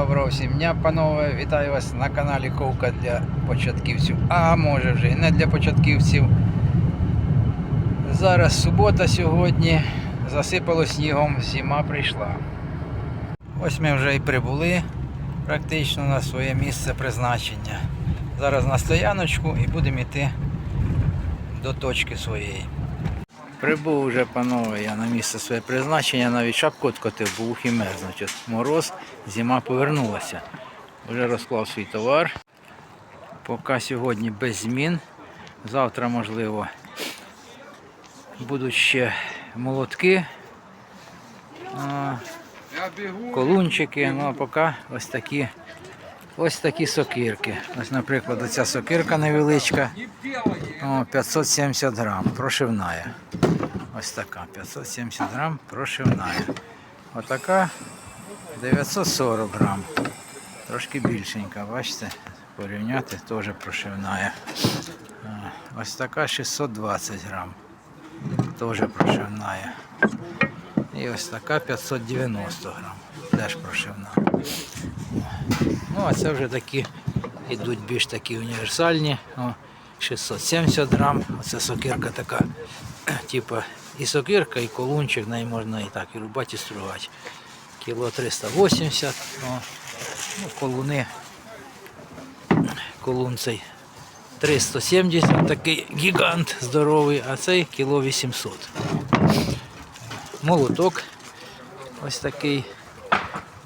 Доброго всім дня, панове! Вітаю вас на каналі Ковка для початківців. А може вже і не для початківців. Зараз субота сьогодні. Засипало снігом, зима прийшла. Ось ми вже і прибули практично на своє місце призначення. Зараз на стояночку і будемо йти до точки своєї. Прибув вже, панове, я на місце своє призначення, навіть шапку откотив, бо ухи мерзнуть. Мороз, зима повернулася. Вже розклав свій товар. Поки сьогодні без змін. Завтра, можливо, будуть ще молотки, колунчики, ну а поки ось такі, ось такі сокирки. Ось, наприклад, оця сокирка невеличка. О, 570 грам, прошивная. Ось така, 570 грам прошивная. Отака 940 грам. Трошки більшенька, бачите? Порівняти теж прошивная. А, Ось така 620 грам. Теж прошивная. І ось така 590 грам. Теж прошивна. Ну, а це вже такі ідуть більш такі універсальні. 670 грам. Оце сокирка така, типа і сокирка, і колунчик, неї можна і так, і рубати, і стругати. Кіло 380. О, ну, колуни. Колун цей 370, такий гігант здоровий, а цей кіло 800. Молоток ось такий.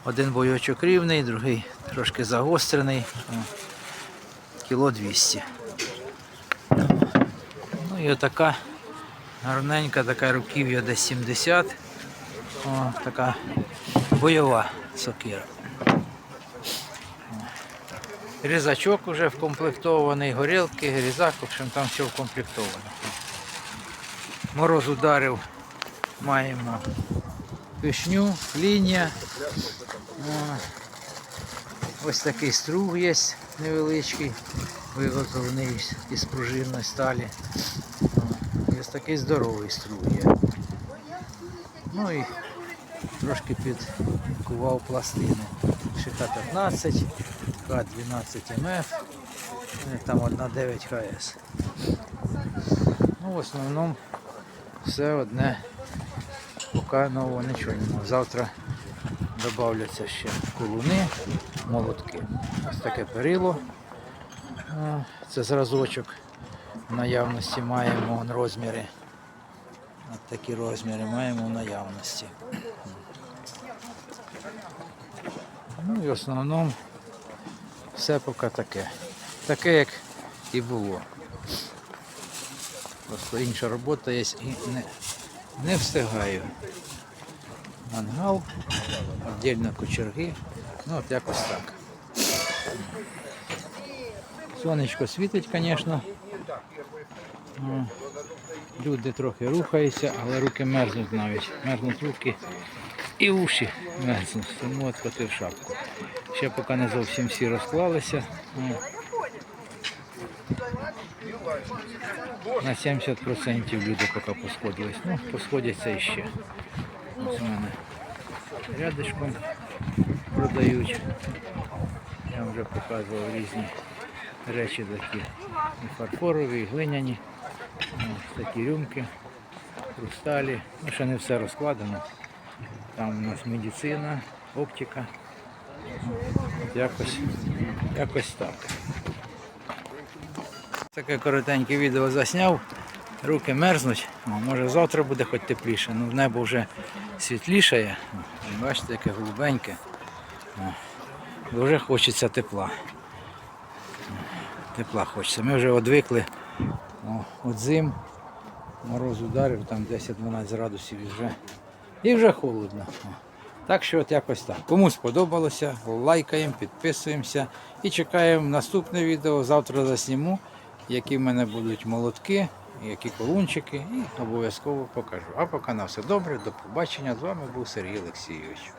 Один бойочок рівний, другий трошки загострений. Кіло 200. Ну і отака гарненька, така руків'я десь 70. О, така бойова сокира. Різачок вже вкомплектований, горілки, різак, в общем там все вкомплектовано. Мороз ударив, маємо пішню, лінія. Ось такий струг є невеличкий, виготовлений із пружинної сталі. Ось такий здоровий струг є. Ну і трошки підкував пластини. ШК-15, К-12 МФ, е, там 1,9 ХС. Ну, в основному все одне, поки нового нічого немає. Завтра Добавляться ще колуни, молотки. Ось таке перило. Е, Це зразочок. Наявності маємо розміри. Ось такі розміри маємо в наявності. Ну і в основному все поки таке. Таке, як і було. Просто інша робота є і не, не встигаю мангал, отдельно кочерги. Ну от якось так. Сонечко світить, звісно. Люди трохи рухаються, але руки мерзнуть навіть. Мерзнуть руки і уші мерзнуть. Тому от котив шапку. Ще поки не зовсім всі розклалися. На 70% люди поки посходились. Ну, посходяться іще. Ось у мене рядишком продають. Я вже показував різні речі такі. І фарфорові, і глиняні. Ось такі рюмки, хрусталі. Ну, ще не все розкладено. Там у нас медицина, оптика. Якось, якось так. Таке коротеньке відео засняв. Руки мерзнуть, може завтра буде хоч тепліше, ну небо вже світлішає. Бачите, яке голубеньке. Дуже хочеться тепла. Тепла хочеться. Ми вже одвикли від зим. Мороз ударив, там 10-12 градусів і вже, і вже холодно. Так що от якось так. Кому сподобалося, лайкаємо, підписуємося і чекаємо наступне відео. Завтра засніму, які в мене будуть молотки, які колунчики, і обов'язково покажу. А поки на все добре, до побачення. З вами був Сергій Олексійович.